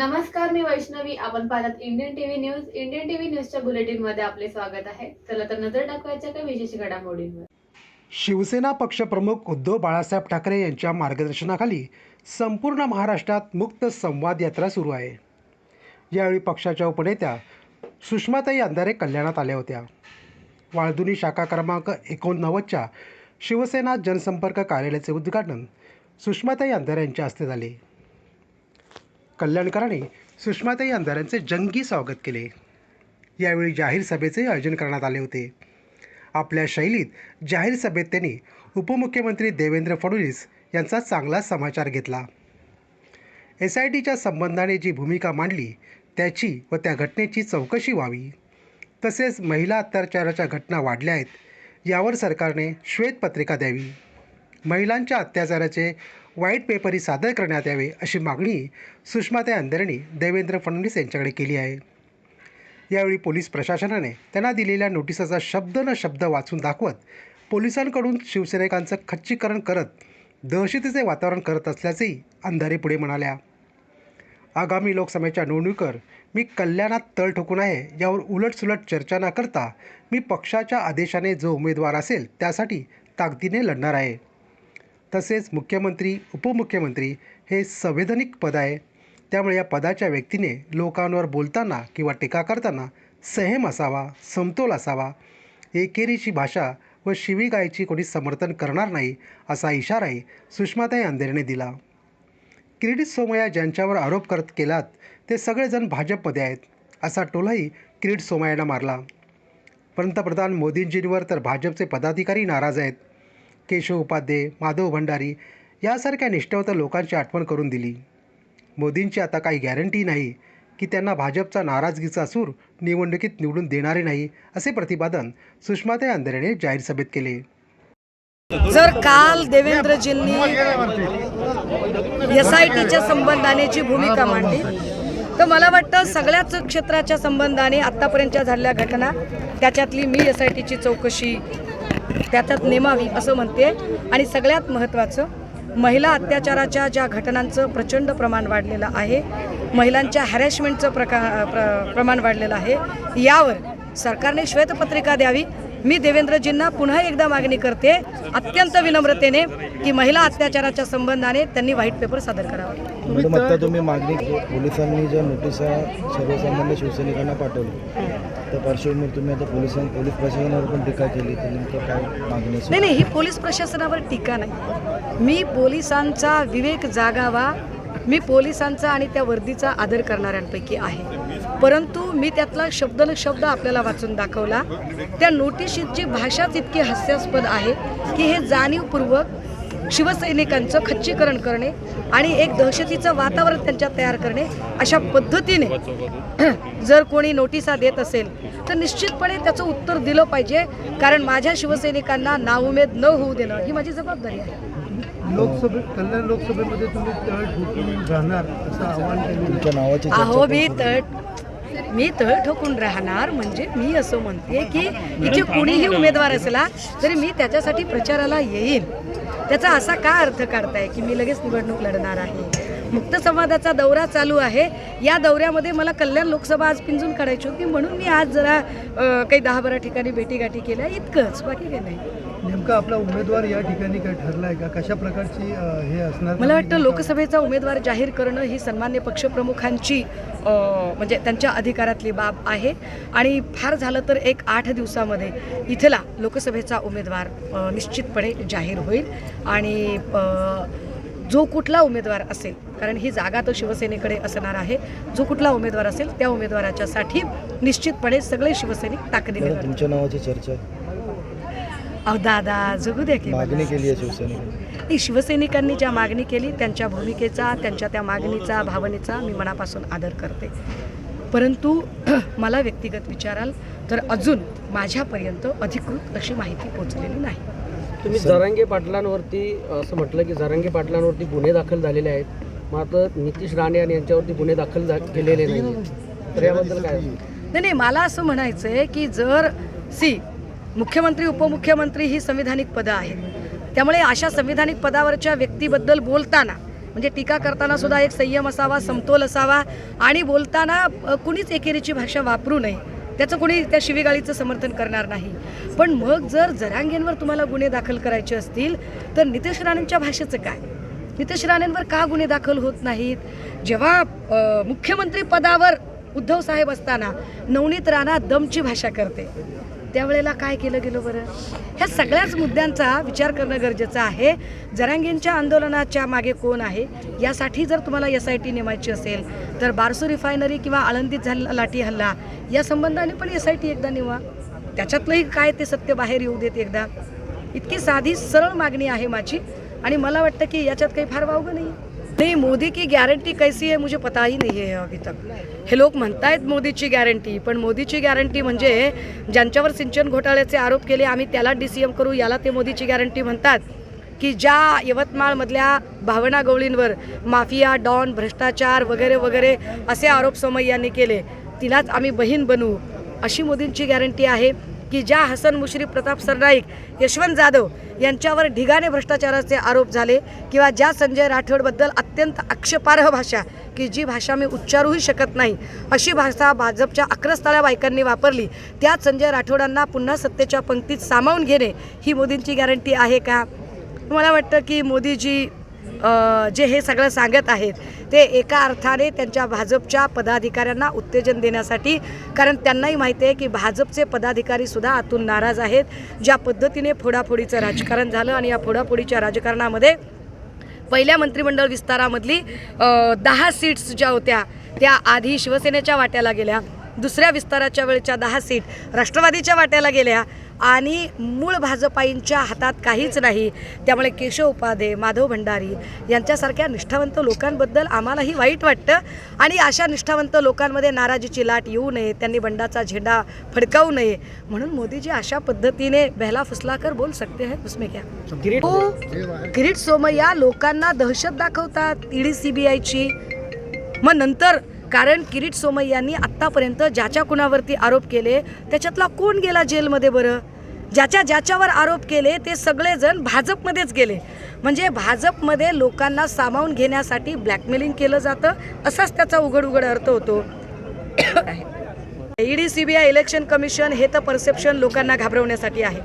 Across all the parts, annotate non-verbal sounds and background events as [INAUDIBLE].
नमस्कार मी वैष्णवी. आपण पाहतात Indian TV news Indian TV न्यूजच्या बुलेटिनमध्ये आपले स्वागत आहे. चला तर नजर टाकवायच्या काही विशेष घडामोडींवर. शिवसेना पक्षप्रमुख उद्धव बाळासाहेब ठाकरे यांच्या मार्गदर्शनाखाली संपूर्ण महाराष्ट्रात मुक्त संवाद यात्रा सुरू आहे. यावेळी पक्षाच्या उपनेत्या सुषमाताई अंधारे कल्याणात आल्या होत्या. वाळदुनी शाखा क्रमांक एकोणनव्वदच्या शिवसेना जनसंपर्क कार्यालयाचे उद्घाटन सुषमाताई अंधारे यांच्या हस्ते झाले. कल्याणकरांनी सुषमाताई आमदारांचे जंगी स्वागत केले. यावेळी जाहीर सभेचे आयोजन करण्यात आले होते. आपल्या शैलीत जाहीर सभेत त्यांनी उपमुख्यमंत्री देवेंद्र फडणवीस यांचा चांगला समाचार घेतला. एस आय टीच्या संबंधाने जी भूमिका मांडली त्याची व त्या घटनेची चौकशी व्हावी. तसेच महिला अत्याचाराच्या घटना वाढल्या आहेत यावर सरकारने श्वेतपत्रिका द्यावी. महिलांच्या अत्याचाराचे व्हाईट पेपरही सादर करण्यात यावे अशी मागणी सुषमाताई अंधारेंनी देवेंद्र फडणवीस यांच्याकडे केली आहे. यावेळी पोलीस प्रशासनाने त्यांना दिलेल्या नोटिसाचा शब्द न शब्द वाचून दाखवत पोलिसांकडून शिवसैनिकांचं खच्चीकरण करत दहशतीचे वातावरण करत असल्याचेही अंधारे पुढे म्हणाल्या. आगामी लोकसभेच्या निवडणुकीवर मी कल्याणात तळ ठोकून आहे यावर उलटसुलट चर्चा न करता मी पक्षाच्या आदेशाने जो उमेदवार असेल त्यासाठी ताकदीने लढणार आहे. तसेच मुख्यमंत्री उपमुख्यमंत्री हे संवैधानिक पद आहे. त्यामुळे या पदाच्या व्यक्तीने लोकांवर बोलताना किंवा टीका करताना संयम असावा समतोल असावा. एकेरीची भाषा व शिवीगायची कोणी समर्थन करणार नाही असा इशाराही सुषमाताई अंधेरीने दिला. किरीट सोमय्या ज्यांच्यावर आरोप करत केलात ते सगळेजण भाजपमध्ये आहेत असा टोलाही किरीट सोमय्यानं मारला. पंतप्रधान मोदींजींवर तर भाजपचे पदाधिकारी नाराज आहेत. केशव उपाध्ये माधव भंडारी यासारख्या निष्ठावंत लोकांची आठवण करून दिली. मोदींची आता काही गॅरंटी नाही की त्यांना भाजपचा नाराजगीचा सूर निवडणुकीत निवडून देणारे नाही असे प्रतिपादन सुषमाताई अंधारेने जाहीर सभेत केले. जर काल देवेंद्रजींनी एस आय टीच्या संबंधाने जी भूमिका मांडली तर मला वाटतं सगळ्याच क्षेत्राच्या संबंधाने आत्तापर्यंतच्या झालेल्या घटना त्याच्यातली मी एस आय टीची चौकशी त्याच्यात नेमावी असं म्हणते. आणि सगळ्यात महत्त्वाचं महिला अत्याचाराच्या ज्या घटनांचं प्रचंड प्रमाण वाढलेलं आहे महिलांच्या हॅरॅशमेंटचं प्रका प्र प्रमाण वाढलेलं आहे यावर सरकारने श्वेतपत्रिका द्यावी. मी देवेंद्रजींना पुन्हा एकदा मागणी करते अत्यंत विनम्रतेने की महिला अत्याचाराच्या संबंधाने त्यांनी व्हाईट पेपर सादर करावा. मॅडम आता तुम्ही मागणी पोलिसांनी ज्या नोटिसा सर्वसामान्य शिवसैनिकांना पाठवल्या त्या पार्श्वभूमीवर तुम्ही आता पोलिसां पोलीस प्रशासनावर पण टीका केली. तर नेमकं काय मागणी असेल? नाही नाही ही पोलीस प्रशासनावर टीका नाही. मी पोलिसांचा विवेक जागावा मी पोलिसांचा आणि त्या वर्दीचा आदर करणाऱ्यांपैकी आहे. परंतु मी त्यातला शब्द न शब्द आपल्याला वाचून दाखवला. त्या नोटिशीची भाषाच इतकी हास्यास्पद आहे की हे जाणीवपूर्वक शिवसैनिकांचं खच्चीकरण करणे आणि एक दहशतीचं वातावरण त्यांच्यात तयार करणे अशा पद्धतीने [CLEARS THROAT] जर कोणी नोटिसा देत असेल तर निश्चितपणे त्याचं उत्तर दिलं पाहिजे. कारण माझ्या शिवसैनिकांना नाउमेद न होऊ देणं ही माझी जबाबदारी आहे. लोकसभे कल्याण लोकसभेमध्ये तुम्ही तळ ठोकून राहणार असं आव्हान केलं तुमच्या नावाची चर्चा अहो मी तळ मी तळ ठोकून राहणार म्हणजे मी असं म्हणते की इथे कुणीही उमेदवार असला तरी मी त्याच्यासाठी प्रचाराला येईन. त्याचा असा का अर्थ काढताय की मी लगेच निवडणूक लढणार आहे? मुक्त संवादाचा दौरा चालू आहे. या दौऱ्यामध्ये मला कल्याण लोकसभा आज पिंजून काढायची होती. म्हणून मी आज जरा काही दहा बारा ठिकाणी भेटीगाठी केल्या. इतकंच. बाकी काही नाही. नेमका आपला उमेदवार या ठिकाणी काय ठरलाय का? कशा प्रकारची हे असणार? मला वाटतं लोकसभेचा उमेदवार जाहीर करणं ही सन्मान्य पक्षप्रमुखांची म्हणजे त्यांच्या अधिकारातली बाब आहे. आणि फार झालं तर एक आठ दिवसामध्ये इथला लोकसभेचा उमेदवार निश्चितपणे जाहीर होईल. आणि जो कुठला उमेदवार असेल कारण ही जागा तर शिवसेनेकडे असणार आहे. जो कुठला उमेदवार असेल त्या उमेदवाराच्यासाठी निश्चितपणे सगळे शिवसैनिक ताकदीने. तुमच्या नावाची चर्चा अहो दादा जगू द्या की. मागणी केली आहे शिवसैनिकांनी नाही शिवसैनिकांनी ज्या मागणी केली त्यांच्या भूमिकेचा त्यांच्या त्या मागणीचा भावनेचा मी मनापासून आदर करते. परंतु [CLEARS THROAT] मला व्यक्तिगत विचाराल तर अजून माझ्यापर्यंत अधिकृत अशी माहिती पोचलेली नाही. तुम्ही जरांगे पाटलांवरती असं म्हटलं की जरांगे पाटलांवरती गुन्हे दाखल झालेले आहेत. मात्र नितीश राणे आणि यांच्यावरती गुन्हे दाखल केलेले नाही तर याबद्दल काय? नाही नाही मला असं म्हणायचं आहे की जर सी मुख्यमंत्री उपमुख्यमंत्री ही संविधानिक पदं आहेत. त्यामुळे अशा संविधानिक पदावरच्या व्यक्तीबद्दल बोलताना म्हणजे टीका करताना सुद्धा एक संयम असावा समतोल असावा आणि बोलताना अ, कुणीच एकेरीची भाषा वापरू नये. त्याचं कोणी त्या शिवीगाळीचं समर्थन करणार नाही. पण मग जर जरांगेंवर तुम्हाला गुन्हे दाखल करायचे असतील तर नितेश राणेंच्या भाषेचं काय? नितेश राणेंवर का गुन्हे दाखल होत नाहीत? जेव्हा मुख्यमंत्री पदावर उद्धव साहेब असताना नवनीत राणा दमची भाषा करते त्यावेळेला काय केलं गेलं बरं? ह्या सगळ्याच मुद्द्यांचा विचार करणं गरजेचं आहे. जरांगेंच्या आंदोलनाच्या मागे कोण आहे? यासाठी जर तुम्हाला एस आय टी नेमायची असेल तर बारसू रिफायनरी किंवा आळंदीत झालेला लाठी हल्ला या संबंधाने पण एस आय टी एकदा निवा. त्याच्यातलंही काय ते सत्य बाहेर येऊ देत एकदा? इतकी साधी सरळ मागणी आहे माझी. आणि मला वाटतं की याच्यात काही फार वावगं नाही नहीं मोदी की गॅरंटी कैसी है मुझे पता ही नहीं है अभी तक. हे लोक म्हणतायत मोदीची गॅरंटी पण मोदीची गॅरंटी म्हणजे ज्यांच्यावर सिंचन घोटाळ्याचे आरोप केले आम्ही त्याला डी सी एम करू याला ते मोदीची गॅरंटी म्हणतात. की ज्या यवतमाळमधल्या भावना गवळींवर माफिया डॉन भ्रष्टाचार वगैरे वगैरे असे आरोप सोमय्यांनी केले तिलाच आम्ही बहीण बनवू अशी मोदींची गॅरंटी आहे. की ज्या हसन मुश्रीफ प्रताप सरनाईक यशवंत जाधव यांच्यावर ढिगाने भ्रष्टाचाराचे आरोप झाले किंवा ज्या संजय राठोडबद्दल अत्यंत आक्षेपार्ह भाषा की जी भाषा मी उच्चारूही शकत नाही अशी भाषा भाजपच्या अक्रस्ताळ्या बायकांनी वापरली त्या संजय राठोडांना पुन्हा सत्तेच्या पंक्तीत सामावून घेणे ही मोदींची गॅरंटी आहे का? मला वाटतं की मोदीजी जे हे सगळं सांगत आहेत ते एका अर्थाने त्यांच्या भाजपच्या पदाधिकाऱ्यांना उत्तेजन देण्यासाठी कारण त्यांनाही माहिती आहे की भाजपचे पदाधिकारीसुद्धा आतून नाराज आहेत. ज्या पद्धतीने फोडाफोडीचं राजकारण झालं आणि या फोडाफोडीच्या राजकारणामध्ये पहिल्या मंत्रिमंडळ विस्तारामधली दहा सीट्स ज्या होत्या त्या आधी शिवसेनेच्या वाट्याला गेल्या. दुसऱ्या विस्ताराच्या वेळच्या दहा सीट राष्ट्रवादीच्या वाट्याला गेल्या. आणि मूळ भाजपाईंच्या हातात काहीच नाही. त्यामुळे केशव उपाध्ये माधव भंडारी यांच्यासारख्या निष्ठावंत लोकांबद्दल आम्हालाही वाईट वाटतं. आणि अशा निष्ठावंत लोकांमध्ये नाराजीची लाट येऊ नये त्यांनी बंडाचा झेंडा फडकावू नये म्हणून मोदीजी अशा पद्धतीने बहला फुसलाकर बोल सकते हैं उसमें क्या? किरीट हो किरीट सोमय्या लोकांना दहशत दाखवतात ईडी सी बी आयची मग नंतर कारण किरीट सोमय्यांनी आत्तापर्यंत ज्याच्या कुणावरती आरोप केले त्याच्यातला कोण गेला जेलमध्ये बरं? ज्याच्या ज्याच्यावर आरोप केले ते सगळेजण भाजपमध्येच गेले. म्हणजे भाजपमध्ये लोकांना सामावून घेण्यासाठी ब्लॅकमेलिंग केलं जातं असाच त्याचा उघड उघड अर्थ होतो. [COUGHS] ED C B I election commission हे तर परसेप्शन लोकांना घाबरवण्यासाठी आहे.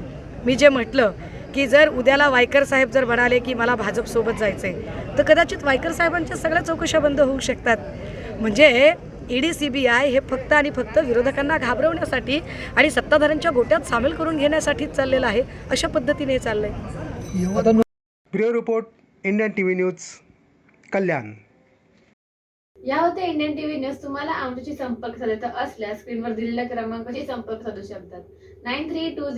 मी जे म्हटलं की जर उद्याला वायकर साहेब जर म्हणाले की मला भाजपसोबत जायचं आहे तर कदाचित वायकर साहेबांच्या सगळ्या चौकशा बंद होऊ शकतात. म्हणजे ईडी सी बी आय हे फक्त आणि फक्त विरोधकांना घाबरवण्यासाठी आणि सत्ताधाऱ्यांच्या गोट्यात सामील करून घेण्यासाठीच चाललेलं आहे अशा पद्धतीने चाललंय. Bureau report Indian T V news Kalyan. या होत्या इंडियन टीव्ही न्यूज. तुम्हाला आमच्याशी संपर्क साधायचा असल्यास स्क्रीनवर दिलेल्या क्रमांकाशी संपर्क साधू शकतात. Nine three to